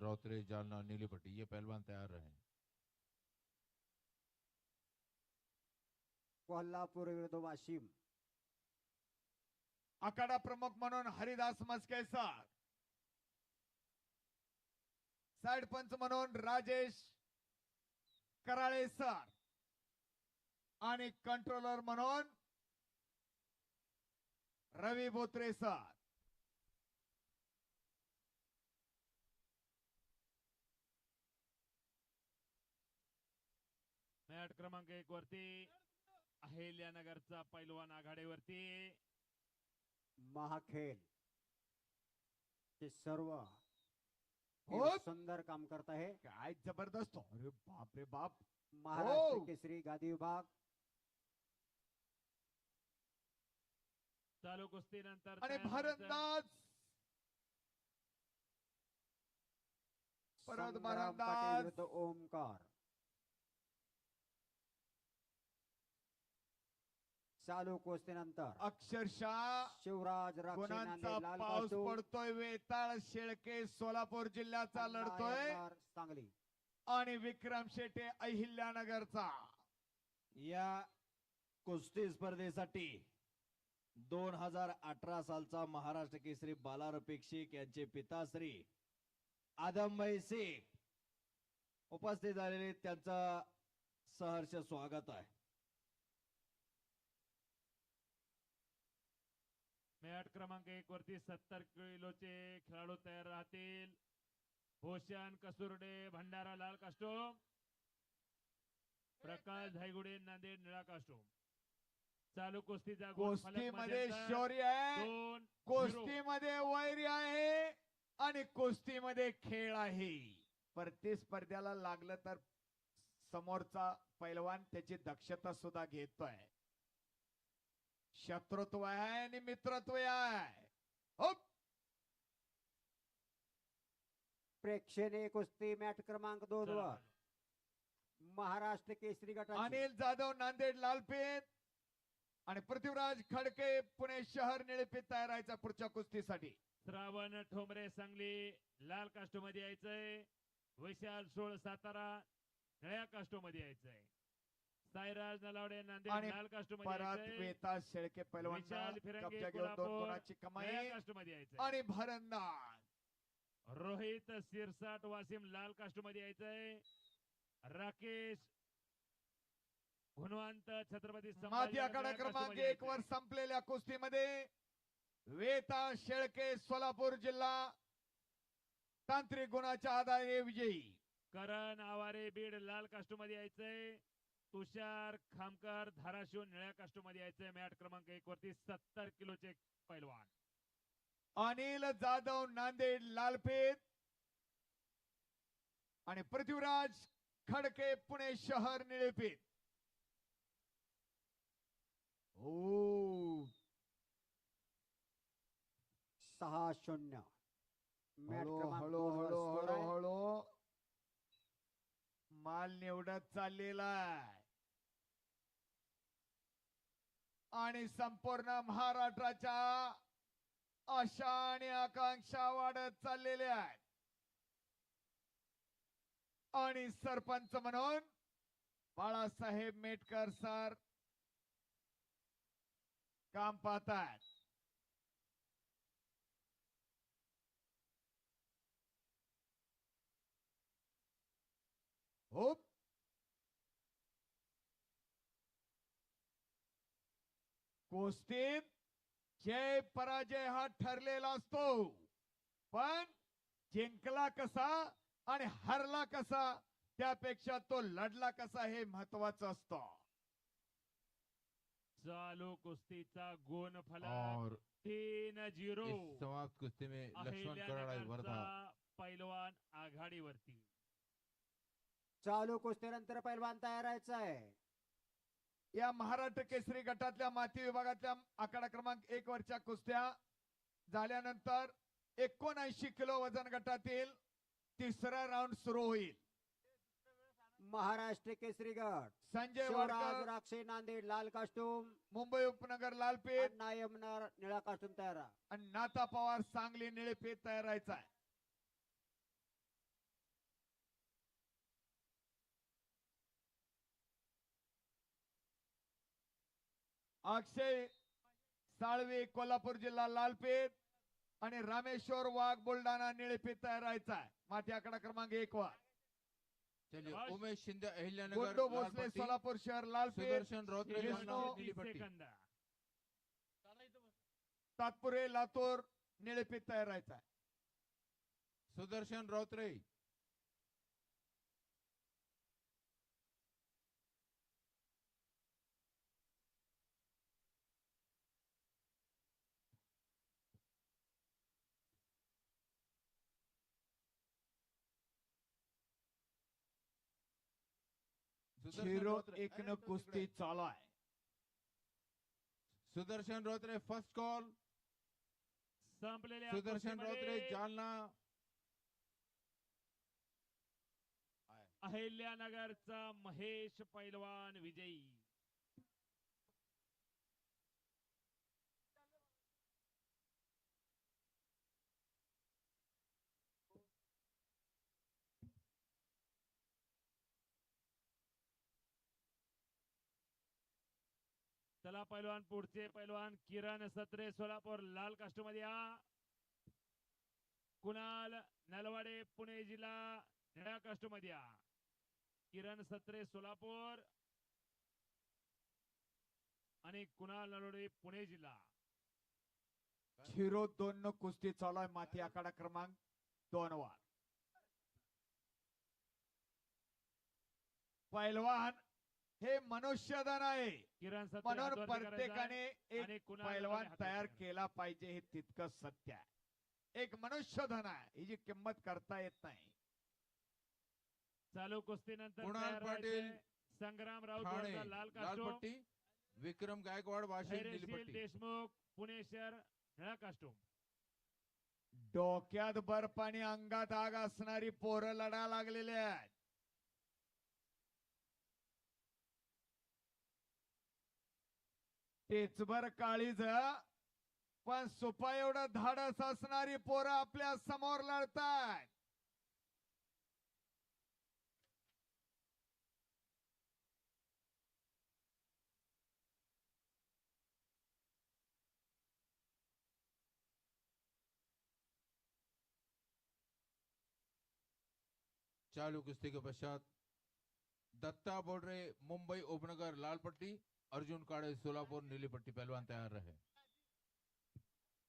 रौत्रे जालना नीली पट्टी ये पहलवान तैयार रहे कोल्हापूर विरुद्ध वाशिम आखाडा प्रमुख म्हणून हरिदास मस्के सर साइड पंच म्हणून राजेश कराळे सर आणि कंट्रोलर म्हणून रवी बोत्रे सर मॅट क्रमांक एक वरती अहिल्यानगरचा पैलवान आघाडीवरती महाखेल. हे सर्व हो. सुंदर काम करत आहे. काय जबरदस्त. अरे बाप रे बाप. महाराष्ट्र हो. केसरी गादी विभाग. चालू कुस्ती नंतर आणि भारंदाज. परत संग्राम पाटील भारंदाज. विरुद्ध ओमकार. चालू कुस्तीनंतर. अक्षरशः शिवराज राक्षे गुणांचा पाऊस पडतोय वेताळ शेळके सोलापूर जिल्ह्याचा लढतोय. सांगली. आणि विक्रम शेटे अहिल्यानगरचा. या कुस्ती स्पर्धेसाठी दोन हजार अठरा सालचा महाराष्ट्र केसरी बाला रफिक शेख यांचे पिताश्री आदमभाई शेख उपस्थित झालेले त्यांचं सहर्ष स्वागत आहे. मॅट क्रमांक एक वरती सत्तर किलोचे खेळाडू तयार राहतील. भूषण कसुर्डे भंडारा लाल कास्टोम. प्रकाश धायगुडे नांदेड निळा कास्टोम. चालू कुस्तीचा कुस्तीमध्ये शौर्य आहे. कुस्तीमध्ये वैरी आहे आणि कुस्तीमध्ये खेळ आहे. प्रतिस्पर्ध्याला लागलं तर समोरचा पैलवान त्याची दक्षता सुद्धा घेतोय. शत्रुत्व आहे आणि मित्रत्व आहे हो। प्रेक्षणीय कुस्ती मॅट क्रमांक दोन. वर महाराष्ट्र केसरी गटाची. अनिल जाधव नांदेड लालपेत आणि पृथ्वीराज खडके पुणे शहर निळपेत तयार राहायचा पुढच्या कुस्तीसाठी. श्रावण ठोंबरे सांगली लाल कास्टो मध्ये यायचंय. विशाल सोळ सातारा निळ्या कास्टो मध्ये यायचंय. साईराज नलावडे नांदेड आणि लाल कास्टो मध्ये परत वेता शेळके पैलवान विशाल फिरंगी कब्जा घेऊन दोन कोल्हापूर गुणाची कमाई. कास्टो मध्ये यायचंय. आणि भरंदाज. रोहित सिरसाट वासिम लाल कास्टो मध्ये यायचंय. राकेश गुणवंत छत्रपती संभाजी आखाडा निळ्या क्रमांक कास्टोमध्ये एक वर यायचंय. संपलेल्या कुस्तीमध्ये वेता शेळके सोलापूर जिल्हा तांत्रिक गुणाच्या आधारे विजयी. करण आवारे बीड लाल कास्टो मध्ये यायचंय. तुषार खामकर धाराशिव निळ्या कास्टो मध्ये यायचंय. मॅट क्रमांक एक वरती सत्तर किलोचे पैलवान. अनिल जाधव नांदेड लालपेत. आणि पृथ्वीराज खडके पुणे शहर निळेपेत. ओ सहा शून्य. मॅट हळू क्रमांक हळू दोन वर हळू स्कोर हळू आहे. हळू. माल निवडत चाललेला आहे. आणि संपूर्ण महाराष्ट्राच्या आशा आणि आकांक्षा वाढत चाललेल्या आहेत. आणि सरपंच म्हणून बाळासाहेब मेटकर सर काम पाहतात हो कुस्तीत जय पराजय हा ठरलेला असतो. पण जिंकला कसा आणि हरला कसा त्यापेक्षा तो लढला कसा हे महत्वाचं असतं. चालू कुस्तीचा गुण और तीन झिरो इस समाप्त कुश्ती में लक्ष्मण कराड़ा वर्धा. अहिल्यानगरचा पैलवान आघाडीवरती. चालू कुस्तीनंतर पैलवान तयार आहे या महाराष्ट्र केसरी गटातल्या माती विभागातल्या आकडा क्रमांक एक वरच्या कुस्त्या झाल्यानंतर एकोणऐंशी किलो वजन गटातील तिसरा राऊंड सुरू होईल. महाराष्ट्र केसरी गट. संजय शिवराज राक्षे नांदेड लाल कास्टूम. मुंबई उपनगर लालपेठ अण्णा यमनार निळा कास्टूम तयार. आणि नाता पवार सांगली निळेपेठ तयार राहायचा आहे. अक्षय साळवे कोल्हापूर जिल्हा लालपेठ आणि रामेश्वर वाघ बुलढाणा निळेपेठ तयार राहायचा आहे. माती आकडा क्रमांक एक बस. उमेश शिंदे अहिल्यानगर भोसले सोलापूर शहर लालपेठ. सुदर्शन तात्पुरे लातूर निळेपेठ तयार राहायचा आहे. सुदर्शन रोत्रे सुदर्शन कुस्ती तिकडे. चालू आहे सुदर्शन रोत्रे फर्स्ट कॉल संपलेल्या सुदर्शन रोत्रे जालना. अहिल्यानगरचा महेश पैलवान विजयी. चला पैलवान पुढचे पैलवान किरण सत्रे सोलापूर लाल कास्टमध्ये या. कुणाल नलवाडे पुणे जिल्हा निळ्या कास्टमध्ये या. किरण सत्रे सोलापूर आणि कुणाल नलवाडे पुणे जिल्हा. झिरो दोन न कुस्ती चालू आहे माती आखाडा क्रमांक दोन वर. पैलवान हे मनुष्यधन आहे किरण म्हणून. प्रत्येकाने एक कुणाल पैलवान तयार. केला पाहिजे हे तितकं सत्य आहे एक मनुष्यधन आहे ही जी किंमत करता येत नाही चालू कुस्तीनंतर कुणाल तयार पाटील. संग्राम राऊत लाल कास्टूम पट्टी विक्रम गायकवाड वाशिम देशमुख पुणे शहर निळा कास्टूम डोक्यात बर्फ आणि अंगात आग असणारी पोरं लढा लागलेली आहेत तेचभर काळीज पण सुपा एवढं धाडस असणारी पोरं आपल्यासमोर लढतात चालू कुश्ती के पश्चात दत्ता बोडरे मुंबई उपनगर लाल पट्टी अर्जुन काड़े सोलापुर नीली पट्टी पहलवान तैयार रहे.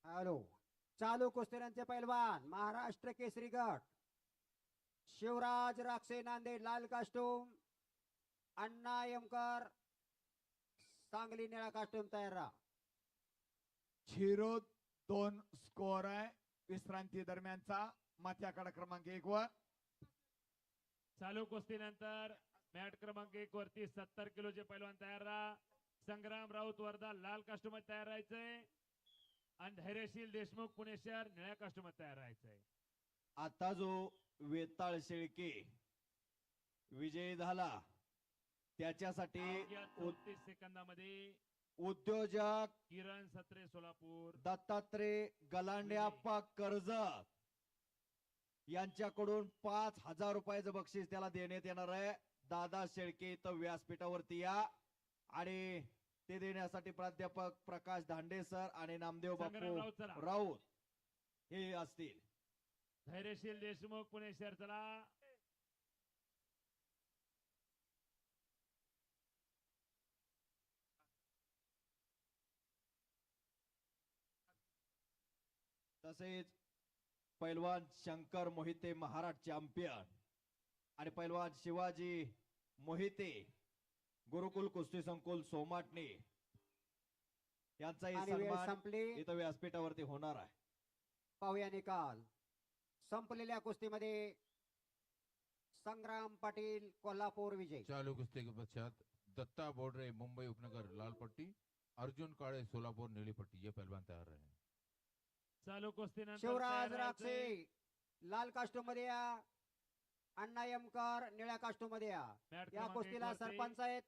हॅलो. चालू कुस्तीनंचे पैलवान महाराष्ट्र केसरी गट. शिवराज राक्षे नांदेड लाल कास्टूम अण्णा यमकर सांगली निळा कास्टूम तयार राहा. झिरो दोन स्कोअर आहे. विश्रांती दरम्यानचा माथ्याकडा क्रमांक एक वर. चालू कुस्तीनंतर मॅट क्रमांक एक वरती सत्तर किलोचे पैलवान तयार राहा. संग्राम राऊत वर्धा लाल कास्टूमध्ये तयार राहायचंय. आणि धैर्यशील देशमुख पुणे शहर निळ्या कास्टूमध्ये तयार राहायचंय. आता जो वेताळ शेळके विजयी झाला त्याच्यासाठी चौतीस सेकंदामध्ये उद्योजक किरण सत्रे सोलापूर. दत्तात्रय गलांड्याप्पा कर्जत यांच्याकडून पाच हजार रुपयाचं बक्षीस त्याला देण्यात येणार आहे. दादा शेळके इथं व्यासपीठावरती या. आणि ते देण्यासाठी प्राध्यापक प्रकाश धांडे सर आणि नामदेव बापू राऊत हे असतील. धैर्यशील देशमुख पुणे शहर चला. तसेच पैलवान शंकर मोहिते महाराष्ट्र चॅम्पियन. आणि पैलवान शिवाजी मोहिते गुरुकुल कुस्ती संकुल सोमाटणे यांचाही आणि वेळ सन्मान संपली. इथं व्यासपीठावरती होणार आहे. पाहूया निकाल. संपलेल्या कुस्तीमध्ये संग्राम पाटील कोल्हापूर विजय. चालू कुश्ती के पश्चात दत्ता बोडरे मुंबई उपनगर लाल पट्टी अर्जुन काड़े सोलापुर नीली पट्टी ये पहलवान तैयार रहे. चालू कुस्तीनंतर शिवराज तयार राक्षे. लाल कास्टूममध्ये या. अण्णा यमकर निळ्या कास्टूममध्ये या या कुस्तीला सरपंच आहेत.